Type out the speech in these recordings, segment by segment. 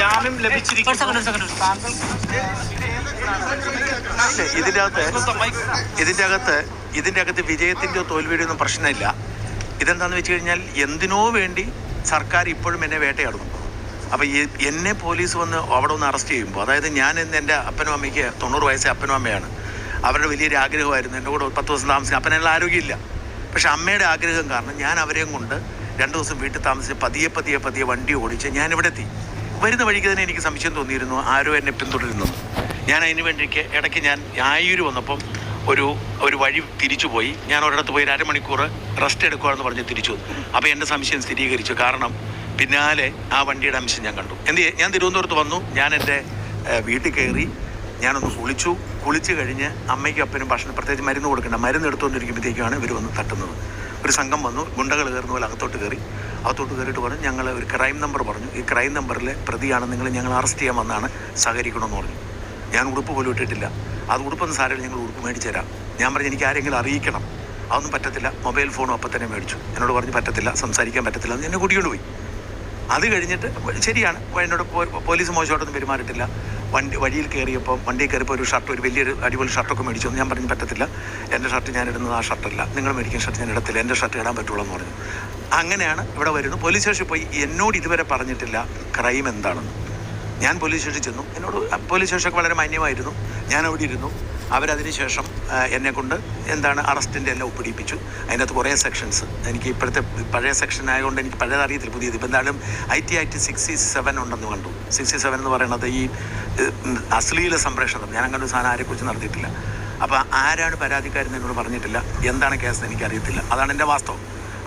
ജാമ്യം ലഭിച്ചിരിക്കുന്നു. ഇതിന്റെ അകത്ത് ഇതിന്റെ അകത്ത് ഇതിന്റെ അകത്ത് വിജയത്തിന്റെയോ തോൽവിയുടെയോ ഒന്നും പ്രശ്നമില്ല. ഇതെന്താണെന്ന് വെച്ച് കഴിഞ്ഞാൽ എന്തിനോ വേണ്ടി സർക്കാർ ഇപ്പോഴും എന്നെ വേട്ടയാടുന്നു. അപ്പോൾ ഈ എന്നെ പോലീസ് വന്ന് അവിടെ ഒന്ന് അറസ്റ്റ് ചെയ്യുമ്പോൾ അതായത് ഞാൻ ഇന്ന് എന്റെ അപ്പനും അമ്മയ്ക്ക് തൊണ്ണൂറ് വയസ്സേ അപ്പനും അമ്മയാണ്. അവരുടെ വലിയൊരു ആഗ്രഹമായിരുന്നു. എന്റെ കൂടെ പത്ത് ദിവസം താമസിക്കാൻ. അപ്പനെല്ലാം ആരോഗ്യമില്ല. പക്ഷെ അമ്മയുടെ ആഗ്രഹം കാരണം ഞാൻ അവരെയും കൊണ്ട് രണ്ട് ദിവസം വീട്ടിൽ താമസിച്ച് പതിയെ പതിയെ പതിയെ വണ്ടി ഓടിച്ച് ഞാൻ ഇവിടെ എത്തി. വരുന്ന വഴിക്ക് തന്നെ എനിക്ക് സംശയം തോന്നിയിരുന്നു ആരോ എന്നെ പിന്തുടരുന്നു. ഞാൻ അതിന് വേണ്ടിക്ക് ഇടയ്ക്ക് ഞാൻ ആയൂര് വന്നപ്പം ഒരു ഒരു വഴി തിരിച്ചു പോയി. ഞാൻ ഒരിടത്ത് പോയി ഒരു അരമണിക്കൂർ റെസ്റ്റ് എടുക്കുകയെന്ന് പറഞ്ഞ് തിരിച്ചു. അപ്പോൾ എന്റെ സംശയം സ്ഥിരീകരിച്ചു. കാരണം പിന്നാലെ ആ വണ്ടിയുടെ അംശം ഞാൻ കണ്ടു. എന്ത് ഞാൻ തിരുവനന്തപുരത്ത് വന്നു. ഞാൻ എന്റെ വീട്ടിൽ കയറി. ഞാനൊന്ന് കുളിച്ചു. കുളിച്ച് കഴിഞ്ഞ് അമ്മയ്ക്കും അപ്പനും ഭക്ഷണം പ്രത്യേകിച്ച് മരുന്ന് കൊടുക്കേണ്ട. മരുന്ന് എടുത്തുകൊണ്ടിരിക്കുമ്പോഴത്തേക്കാണ് ഇവർ വന്ന് തട്ടുന്നത്. ഒരു സംഘം വന്നു ഗുണ്ടകൾ കയറുന്ന പോലെ അകത്തോട്ട് കയറി. അകത്തോട്ട് കയറിയിട്ട് പറഞ്ഞു ഞങ്ങൾ ഒരു ക്രൈം നമ്പർ പറഞ്ഞു. ഈ ക്രൈം നമ്പറിലെ പ്രതിയാണ് നിങ്ങൾ ഞങ്ങൾ അറസ്റ്റ് ചെയ്യാൻ വന്നാണ് സഹകരിക്കണമെന്ന് പറഞ്ഞു. ഞാൻ ഉടുപ്പ് പോലും ഇട്ടിട്ടില്ല. അത് ഉടുപ്പെന്ന് സാരമില്ല ഞങ്ങൾ ഉടുപ്പ് മേടിച്ചു തരാം. ഞാൻ പറഞ്ഞു എനിക്ക് ആരെങ്കിലും അറിയിക്കണം. അതൊന്നും പറ്റത്തില്ല. മൊബൈൽ ഫോണും അപ്പം തന്നെ മേടിച്ചു. എന്നോട് പറഞ്ഞു പറ്റത്തില്ല സംസാരിക്കാൻ പറ്റത്തില്ല. എന്ന് കൂട്ടിക്കൊണ്ട് പോയി. അത് കഴിഞ്ഞിട്ട് ശരിയാണ്. എന്നോട് പോലീസ് മോശമായിട്ടൊന്നും പെരുമാറിയിട്ടില്ല. വണ്ടി വഴിയിൽ കയറിയപ്പോൾ വണ്ടിയിൽ കയറിയപ്പോൾ ഒരു ഷർട്ട് ഒരു വലിയൊരു അടിപൊളി ഷർട്ടൊക്കെ മേടിച്ചു. ഞാൻ പറഞ്ഞു പറ്റത്തില്ല. എന്റെ ഷർട്ട് ഞാൻ ഇടുന്നത് ആ ഷർട്ടല്ല. നിങ്ങൾ മേടിക്കുന്ന ഷർട്ട് ഞാൻ ഇടത്തില്ല. എന്റെ ഷർട്ട് ഇടാൻ പറ്റുള്ളൂ എന്ന് പറഞ്ഞു. അങ്ങനെയാണ് ഇവിടെ വരുന്നത്. പോലീസ് സ്റ്റേഷനിൽ പോയി എന്നോട് ഇതുവരെ പറഞ്ഞിട്ടില്ല ക്രൈം എന്താണെന്ന്. ഞാൻ പോലീസ് സ്റ്റേഷനിൽ ചെന്നു. എന്നോട് പോലീസ് സ്റ്റേഷനൊക്കെ വളരെ മാന്യമായിരുന്നു. ഞാൻ അവിടെ ഇരുന്നു. അവരതിന് ശേഷം എന്നെക്കൊണ്ട് എന്നെ കൊണ്ട് എന്താണ് അറസ്റ്റിന്റെ എല്ലാം ഒപ്പിടിപ്പിച്ചു. അതിനകത്ത് കുറേ സെക്ഷൻസ് എനിക്ക് ഇപ്പോഴത്തെ പഴയ സെക്ഷൻ ആയതുകൊണ്ട് എനിക്ക് പഴയത് അറിയത്തില്ല പുതിയത്. ഇപ്പം എന്തായാലും I T I T sixty seven ഉണ്ടെന്ന് കണ്ടു. സിക്സ്റ്റി സെവൻ എന്ന് പറയുന്നത് ഈ അശ്ലീല സംപ്രേഷണം. ഞാൻ അങ്ങനെ ഒരു സാധനം ആരെക്കുറിച്ച് നടത്തിയിട്ടില്ല. അപ്പോൾ ആരാണ് പരാതിക്കാരെന്ന് എന്നോട് പറഞ്ഞിട്ടില്ല. എന്താണ് കേസ് എനിക്കറിയത്തില്ല. അതാണ് എന്റെ വാസ്തവം.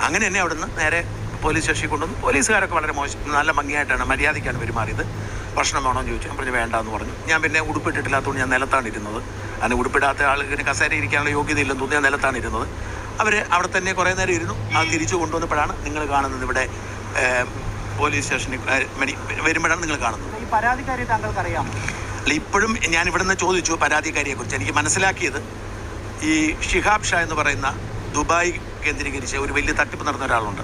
അങ്ങനെ എന്നെ അവിടുന്ന് നേരെ പോലീസ് സ്റ്റേഷനിൽ കൊണ്ടുവന്നു. പോലീസുകാരൊക്കെ വളരെ മോശം നല്ല ഭംഗിയായിട്ടാണ് മര്യാദയ്ക്കാണ് പെരുമാറിയത്. ഭക്ഷണം വേണോ എന്ന് ചോദിച്ചു. ഞാൻ പറഞ്ഞു വേണ്ടാന്ന് പറഞ്ഞു. ഞാൻ പിന്നെ ഉടുപ്പിട്ടിട്ടില്ലാത്തതുകൊണ്ട് ഞാൻ നിലത്താണ് ഇരുന്നത് അതിന് ഉടുപ്പിടാത്ത ആളുകൾക്ക് കസേര ഇരിക്കാനുള്ള യോഗ്യത ഇല്ലെന്ന് തോന്നി ഞാൻ നിലത്താണ് ഇരുന്നത് അവർ അവിടെ തന്നെ കുറേ നേരം ഇരുന്നു. അത് തിരിച്ചു കൊണ്ടുവന്നപ്പോഴാണ് നിങ്ങൾ കാണുന്നത് ഇവിടെ പോലീസ് സ്റ്റേഷനിൽ വരുമ്പോഴാണ് നിങ്ങൾ കാണുന്നത്. ഈ പരാതിക്കാരി താങ്കൾക്ക് അറിയാം അല്ല ഇപ്പോഴും ഞാൻ ഇവിടുന്ന് ചോദിച്ചു പരാതിക്കാരിയെക്കുറിച്ച്. എനിക്ക് മനസ്സിലാക്കിയത് ഈ ഷിഹാബ് ഷാ എന്ന് പറയുന്ന ദുബായ് കേന്ദ്രീകരിച്ച് ഒരു വലിയ തട്ടിപ്പ് നടന്ന ഒരാളുണ്ട്.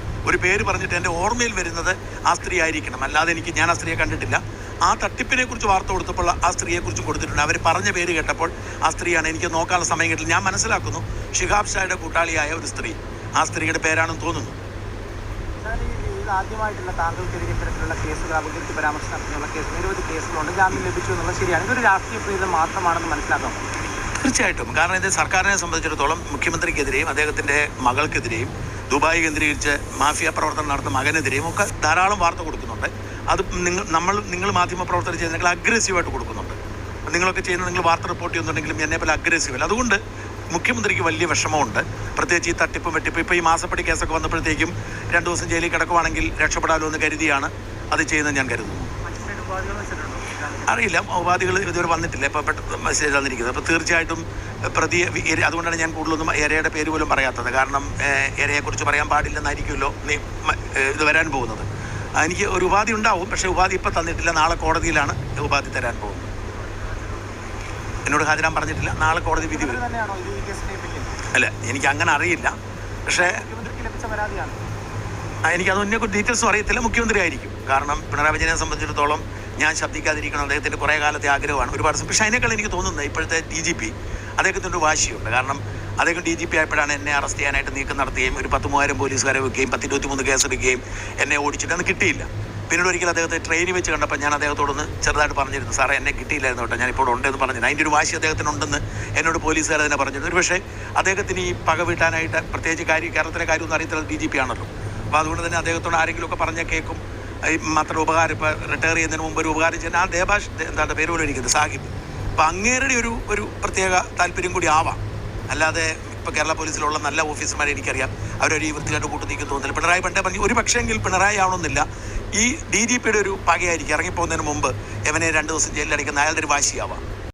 ഒരു പേര് പറഞ്ഞിട്ട് എന്റെ ഓർമ്മയിൽ വരുന്നത് ആ സ്ത്രീ ആയിരിക്കണം. അല്ലാതെ എനിക്ക് ഞാൻ ആ സ്ത്രീയെ കണ്ടിട്ടില്ല. ആ തട്ടിപ്പിനെ കുറിച്ച് വാർത്ത കൊടുത്തപ്പോൾ ആ സ്ത്രീയെക്കുറിച്ച് കൊടുത്തിട്ടുണ്ട്. അവർ പറഞ്ഞ പേര് കേട്ടപ്പോൾ ആ സ്ത്രീയാണ് എനിക്ക് നോക്കാനുള്ള സമയം കിട്ടില്ല. ഞാൻ മനസ്സിലാക്കുന്നു ഷിഹാബ് ഷായുടെ കൂട്ടാളിയായ ഒരു സ്ത്രീ. ആ സ്ത്രീയുടെ പേരാണെന്ന് തോന്നുന്നു. സാർ, ഇത് ആദ്യമായിട്ടുള്ള താങ്കൾക്കെതിരെ ഇത്തരത്തിലുള്ള കേസുകൾ അപകീർത്തി പരാമർശം നടത്തിയുള്ള കേസ് നിരവധി കേസുകളുണ്ട്. ജാമ്യം ലഭിച്ചു എന്നുള്ളത് ശരിയാണ്. ഇതൊരു രാഷ്ട്രീയ പ്രീതം മാത്രമാണെന്ന് മനസ്സിലാക്കാം. തീർച്ചയായിട്ടും. കാരണം ഇത് സർക്കാരിനെ സംബന്ധിച്ചിടത്തോളം മുഖ്യമന്ത്രിക്കെതിരെയും അദ്ദേഹത്തിന്റെ മകൾക്കെതിരെയും ദുബായ് കേന്ദ്രീകരിച്ച് മാഫിയ പ്രവർത്തനം നടത്തുന്ന മകനെതിരെയും ഒക്കെ ധാരാളം വാർത്ത കൊടുക്കുന്നുണ്ട്. അത് നിങ്ങൾ നമ്മൾ നിങ്ങൾ മാധ്യമ പ്രവർത്തനം ചെയ്യുന്ന അഗ്രസീവായിട്ട് കൊടുക്കുന്നുണ്ട്. നിങ്ങളൊക്കെ ചെയ്യുന്ന നിങ്ങൾ വാർത്ത റിപ്പോർട്ട് ചെയ്യുന്നുണ്ടെങ്കിലും എന്നെ പോലെ അഗ്രസീവ് അല്ല. അതുകൊണ്ട് മുഖ്യമന്ത്രിക്ക് വലിയ വിഷമമുണ്ട്. പ്രത്യേകിച്ച് ഈ തട്ടിപ്പും വെട്ടിപ്പും. ഇപ്പോൾ ഈ മാസപ്പടി കേസൊക്കെ വന്നപ്പോഴത്തേക്കും രണ്ട് ദിവസം ജയിലിൽ കിടക്കുവാണെങ്കിൽ രക്ഷപ്പെടാമല്ലോ എന്ന് കരുതിയാണ് അത് ചെയ്യുന്നത് ഞാൻ കരുതുന്നു. അറിയില്ല. ഉപാധികൾ ഇതുവരെ വന്നിട്ടില്ല. ഇപ്പോൾ പെട്ടെന്ന് മെസ്സേജ് തന്നിരിക്കുന്നത്. അപ്പോൾ തീർച്ചയായിട്ടും പ്രതി അതുകൊണ്ടാണ് ഞാൻ കൂടുതലൊന്നും ഇരയുടെ പേര് പോലും പറയാത്തത്. കാരണം എരയെക്കുറിച്ച് പറയാൻ പാടില്ലെന്നായിരിക്കുമല്ലോ നീ ഇത് വരാൻ പോകുന്നത്. എനിക്ക് ഒരു ഉപാധി ഉണ്ടാവും. പക്ഷേ ഉപാധി ഇപ്പം തന്നിട്ടില്ല. നാളെ കോടതിയിലാണ് ഉപാധി തരാൻ പോകുന്നത്. എന്നോട് ഹാജരാൻ പറഞ്ഞിട്ടില്ല. നാളെ കോടതി വിധി വരും. അല്ല എനിക്ക് അങ്ങനെ അറിയില്ല. പക്ഷേ എനിക്കതൊന്നെ ഡീറ്റെയിൽസും അറിയത്തില്ല. മുഖ്യമന്ത്രി ആയിരിക്കും. കാരണം പിണറായി വിജയനെ സംബന്ധിച്ചിടത്തോളം ഞാൻ ശബ്ദിക്കാതിരിക്കണം. അദ്ദേഹത്തിന്റെ കുറേ കാലത്തെ ആഗ്രഹമാണ്. ഒരുപാട് പക്ഷേ അതിനേക്കാൾ എനിക്ക് തോന്നുന്നത് ഇപ്പോഴത്തെ ഡി ജി പി അദ്ദേഹത്തിന്റെ ഒരു വാശിയുണ്ട്. കാരണം അദ്ദേഹം ഡി ജി പി ആയപ്പോഴാണ് എന്നെ അറസ്റ്റ് ചെയ്യാനായിട്ട് നീക്കം നടത്തുകയും ഒരു പത്ത് മൂവായിരം പോലീസുകാരെ വെക്കുകയും പത്ത് ഇരുപത്തിമൂന്ന് കേസെടുക്കുകയും എന്നെ ഓടിച്ചിട്ട് അന്ന് കിട്ടിയില്ല. പിന്നീട് ഒരിക്കൽ അദ്ദേഹത്തെ ട്രെയിനിൽ വെച്ച് കണ്ടപ്പോൾ ഞാൻ അദ്ദേഹത്തോടൊന്ന് ചെറുതായിട്ട് പറഞ്ഞിരുന്നു സാറേ എന്നെ കിട്ടിയില്ലായിരുന്നു കേട്ടോ. ഞാൻ ഇപ്പോൾ ഉണ്ടെന്ന് പറഞ്ഞു അതിന്റെ ഒരു വാശി അദ്ദേഹത്തിനുണ്ടെന്ന് എന്നോട് പോലീസുകാർ തന്നെ പറഞ്ഞിരുന്നു. ഒരു പക്ഷേ അദ്ദേഹത്തിന് ഈ പക വീട്ടാനായിട്ട് പ്രത്യേകിച്ച് കാര്യം കേരളത്തിലെ കാര്യമൊന്നും അറിയത്തില്ല ഡി ജി പി ആണല്ലോ. അപ്പോൾ അതുകൊണ്ട് തന്നെ അദ്ദേഹത്തോട് ആരെങ്കിലുമൊക്കെ പറഞ്ഞാൽ കേൾക്കും. മാത്രം ഉപകാരം ഇപ്പോൾ റിട്ടയർ ചെയ്യുന്നതിന് മുമ്പ് ഒരു ഉപകാരം ചെയ്യുന്ന ആ ദേഭാഷ് എന്താണ് പേര് പോലും ഇരിക്കുന്നത് സാഹിബ്. അപ്പോൾ അങ്ങേരുടെ ഒരു ഒരു പ്രത്യേക താല്പര്യം കൂടി ആവാം. അല്ലാതെ ഇപ്പോൾ കേരള പോലീസിലുള്ള നല്ല ഓഫീസർമാരെ എനിക്കറിയാം. അവരൊരു ഈ വൃത്തികെട്ട് കൂട്ടു നീക്കി തോന്നുന്നില്ല. പിണറായി പണ്ടേ പറഞ്ഞു ഒരു പക്ഷേങ്കിൽ പിണറായി ആവണമെന്നില്ല. ഈ ഡി ജി പിയുടെ ഒരു പകയായിരിക്കും. ഇറങ്ങിപ്പോകുന്നതിന് മുമ്പ് എവനെ രണ്ട് ദിവസം ജയിലിൽ അടയ്ക്കുന്ന അയാളുടെ ഒരു വാശിയാവാം.